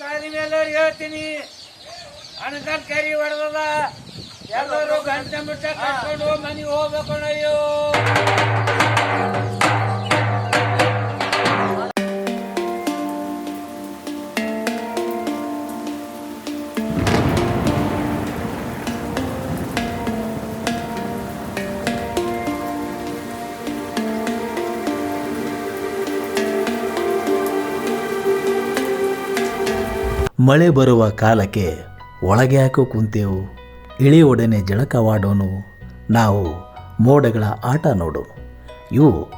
ತಾಳಿ ಎಲ್ಲರಿಗೆ ಹೇಳ್ತೀನಿ. ಅಣಕಲ್ ಕರಿ ಹೊಡೆದದ. ಎಲ್ಲರೂ ಗಂಟೆ ಮುಟ್ಟ ಕಟ್ಕೊಂಡು ಮನೆಗೆ ಹೋಗ್ಬೇಕು ಅಯ್ಯೋ ಮಳೆ ಬರುವ ಕಾಲಕ್ಕೆ ಒಳಗೆ ಯಾಕೋ ಕುಂತೇವು. ಇಳಿಯೊಡನೆ ಜಳಕವಾಡೋನು. ನಾವು ಮೋಡಗಳ ಆಟ ನೋಡು. ಇವು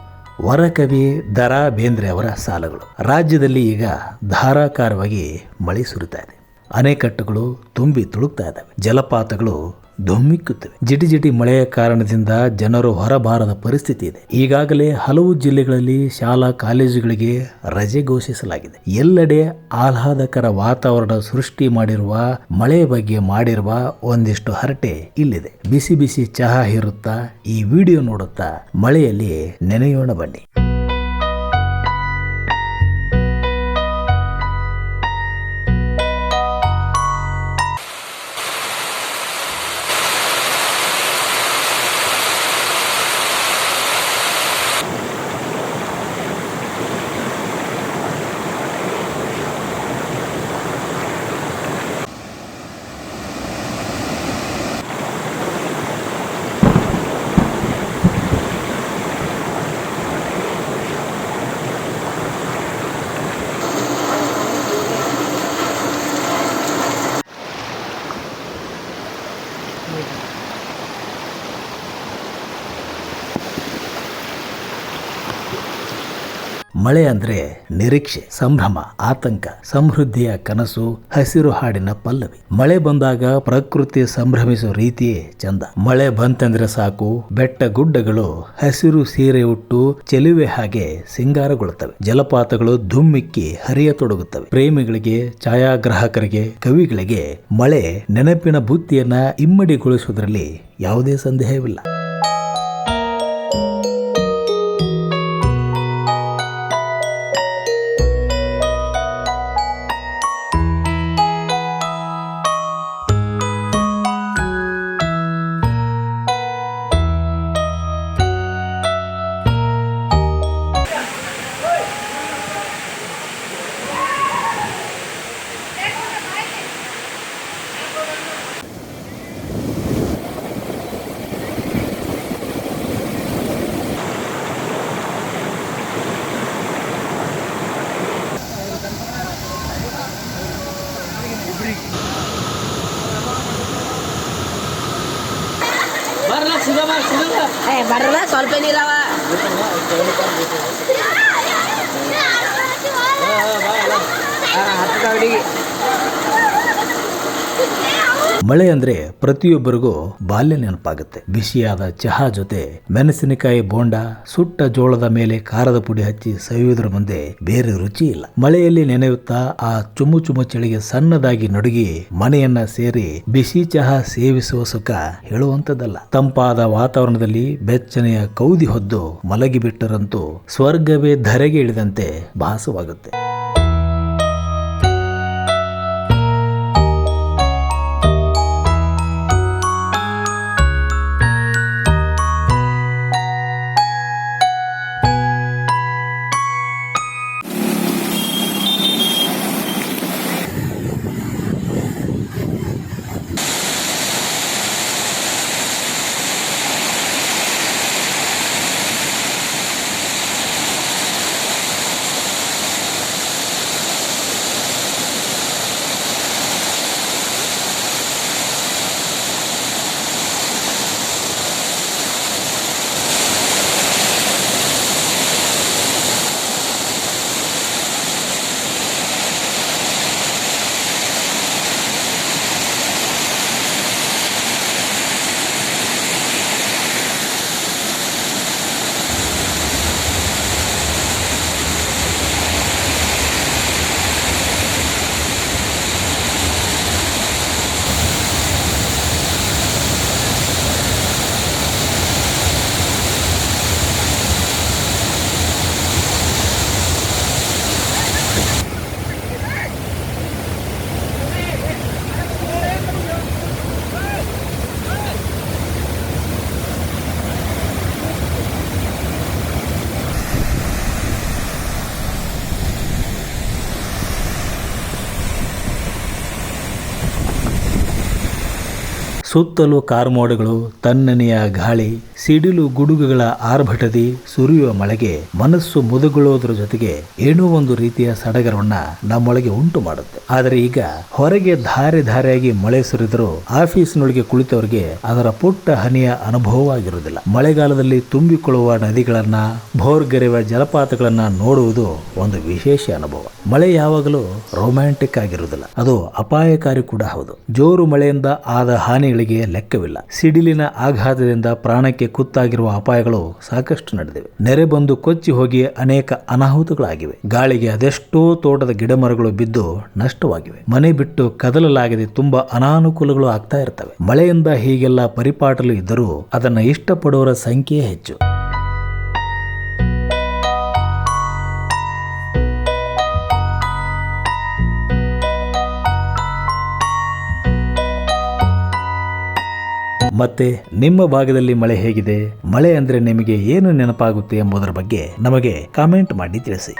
ವರಕವಿ ದರಾ ಬೇಂದ್ರೆ ಅವರ ಸಾಲಗಳು. ರಾಜ್ಯದಲ್ಲಿ ಈಗ ಧಾರಾಕಾರವಾಗಿ ಮಳೆ ಸುರಿತಾ ಇದೆ. ಅಣೆಕಟ್ಟುಗಳು ತುಂಬಿ ತುಳುಕ್ತಾ ಇದ್ದಾವೆ. ಜಲಪಾತಗಳು ಧುಮ್ಮಿಕ್ಕುತ್ತವೆ ಜಿಟಿ ಜಿಟಿ ಮಳೆಯ ಕಾರಣದಿಂದ ಜನರು ಹೊರಬಾರದ ಪರಿಸ್ಥಿತಿ ಇದೆ. ಈಗಾಗಲೇ ಹಲವು ಜಿಲ್ಲೆಗಳಲ್ಲಿ ಶಾಲಾ ಕಾಲೇಜುಗಳಿಗೆ ರಜೆ ಘೋಷಿಸಲಾಗಿದೆ. ಎಲ್ಲೆಡೆ ಆಹ್ಲಾದಕರ ವಾತಾವರಣ ಸೃಷ್ಟಿ ಮಾಡಿರುವ ಮಳೆಯ ಬಗ್ಗೆ ಮಾಡಿರುವ ಒಂದಿಷ್ಟು ಹರಟೆ ಇಲ್ಲಿದೆ. ಬಿಸಿ ಬಿಸಿ ಚಹಾ ಹೀರುತ್ತಾ ಈ ವಿಡಿಯೋ ನೋಡುತ್ತಾ ಮಳೆಯಲ್ಲಿ ನೆನೆಯೋಣ ಬನ್ನಿ. ಮಳೆ ಅಂದ್ರೆ ನಿರೀಕ್ಷೆ, ಸಂಭ್ರಮ, ಆತಂಕ, ಸಮೃದ್ಧಿಯ ಕನಸು, ಹಸಿರು ಹಾಡಿನ ಪಲ್ಲವಿ. ಮಳೆ ಬಂದಾಗ ಪ್ರಕೃತಿ ಸಂಭ್ರಮಿಸುವ ರೀತಿಯೇ ಚಂದ. ಮಳೆ ಬಂತಂದ್ರೆ ಸಾಕು, ಬೆಟ್ಟ ಗುಡ್ಡಗಳು ಹಸಿರು ಸೀರೆ ಉಟ್ಟು ಚೆಲುವೆ ಹಾಗೆ ಸಿಂಗಾರಗೊಳ್ಳುತ್ತವೆ. ಜಲಪಾತಗಳು ಧುಮ್ಮಿಕ್ಕಿ ಹರಿಯತೊಡಗುತ್ತವೆ. ಪ್ರೇಮಿಗಳಿಗೆ, ಛಾಯಾಗ್ರಾಹಕರಿಗೆ, ಕವಿಗಳಿಗೆ ಮಳೆ ನೆನಪಿನ ಬುತ್ತಿಯನ್ನ ಇಮ್ಮಡಿಗೊಳಿಸುವುದರಲ್ಲಿ ಯಾವುದೇ ಸಂದೇಹವಿಲ್ಲ. ಏ ಬರಲ್ಲ ಸ್ವಲ್ಪ ನೀರವ ಹತ್ತು ಕವಡಿಗೆ ಮಳೆ ಅಂದ್ರೆ ಪ್ರತಿಯೊಬ್ಬರಿಗೂ ಬಾಲ್ಯ ನೆನಪಾಗುತ್ತೆ. ಬಿಸಿಯಾದ ಚಹಾ ಜೊತೆ ಮೆಣಸಿನಕಾಯಿ ಬೋಂಡ, ಸುಟ್ಟ ಜೋಳದ ಮೇಲೆ ಖಾರದ ಪುಡಿ ಹಚ್ಚಿ ಸವಿಯುವುದರ ಮುಂದೆ ಬೇರೆ ರುಚಿ ಇಲ್ಲ. ಮಳೆಯಲ್ಲಿ ನೆನೆಯುತ್ತಾ ಆ ಚುಮು ಚುಮ್ಮು ಚಳಿಗೆ ಸಣ್ಣದಾಗಿ ನಡುಗಿ ಮನೆಯನ್ನ ಸೇರಿ ಬಿಸಿ ಚಹಾ ಸೇವಿಸುವ ಸುಖ ಹೇಳುವಂತದ್ದಲ್ಲ ತಂಪಾದ ವಾತಾವರಣದಲ್ಲಿ ಬೆಚ್ಚನೆಯ ಕೌದಿ ಹೊದ್ದು ಮಲಗಿಬಿಟ್ಟರಂತೂ ಸ್ವರ್ಗವೇ ಧರೆಗೆ ಇಳಿದಂತೆ ಭಾಸವಾಗುತ್ತೆ. ಸುತ್ತಲೂ ಕಾರ್ಮೋಡಗಳು, ತಣ್ಣನೆಯ ಗಾಳಿ, ಸಿಡಿಲು ಗುಡುಗುಗಳ ಆರ್ಭಟದಿ ಸುರಿಯುವ ಮಳೆಗೆ ಮನಸ್ಸು ಮುದುಗೊಳ್ಳೋದ್ರ ಜೊತೆಗೆ ಏನೋ ಒಂದು ರೀತಿಯ ಸಡಗರವನ್ನ ನಮ್ಮೊಳಗೆ ಉಂಟು ಮಾಡುತ್ತೆ. ಆದರೆ ಈಗ ಹೊರಗೆ ಧಾರೆ ಧಾರೆಯಾಗಿ ಮಳೆ ಸುರಿದರೂ ಆಫೀಸ್ನೊಳಗೆ ಕುಳಿತವರಿಗೆ ಅದರ ಪುಟ್ಟ ಹನಿಯ ಅನುಭವವಾಗಿರುವುದಿಲ್ಲ. ಮಳೆಗಾಲದಲ್ಲಿ ತುಂಬಿಕೊಳ್ಳುವ ನದಿಗಳನ್ನ ಭೋರ್ಗರೆಯುವ ಜಲಪಾತಗಳನ್ನ ನೋಡುವುದು ಒಂದು ವಿಶೇಷ ಅನುಭವ. ಮಳೆ ಯಾವಾಗಲೂ ರೊಮ್ಯಾಂಟಿಕ್ ಆಗಿರುವುದಿಲ್ಲ. ಅದು ಅಪಾಯಕಾರಿ ಕೂಡ ಹೌದು. ಜೋರು ಮಳೆಯಿಂದ ಆದ ಹಾನಿಗಳಿಗೆ ಲೆಕ್ಕವಿಲ್ಲ. ಸಿಡಿಲಿನ ಆಘಾತದಿಂದ ಪ್ರಾಣಕ್ಕೆ ಕುತ್ತಾಗಿರುವ ಅಪಾಯಗಳು ಸಾಕಷ್ಟು ನಡೆದಿವೆ. ನೆರೆ ಬಂದು ಕೊಚ್ಚಿ ಹೋಗಿ ಅನೇಕ ಅನಾಹುತಗಳಾಗಿವೆ. ಗಾಳಿಗೆ ಅದೆಷ್ಟೋ ತೋಟದ ಗಿಡಮರಗಳು ಬಿದ್ದು ನಷ್ಟವಾಗಿವೆ. ಮನೆ ಬಿಟ್ಟು ಕದಲಲಾಗದೆ ತುಂಬಾ ಅನಾನುಕೂಲಗಳು ಆಗ್ತಾ ಇರ್ತವೆ. ಮಳೆಯಿಂದ ಹೀಗೆಲ್ಲ ಪರಿಪಾಟಲು ಇದ್ದರೂ ಅದನ್ನ ಇಷ್ಟಪಡುವವರ ಸಂಖ್ಯೆ ಹೆಚ್ಚು. ಮತ್ತೆ ನಿಮ್ಮ ಭಾಗದಲ್ಲಿ ಮಳೆ ಹೇಗಿದೆ? ಮಳೆ ಅಂದ್ರೆ ನಿಮಗೆ ಏನು ನೆನಪಾಗುತ್ತೆ ಎಂಬುದರ ಬಗ್ಗೆ ನಮಗೆ ಕಾಮೆಂಟ್ ಮಾಡಿ ತಿಳಿಸಿ.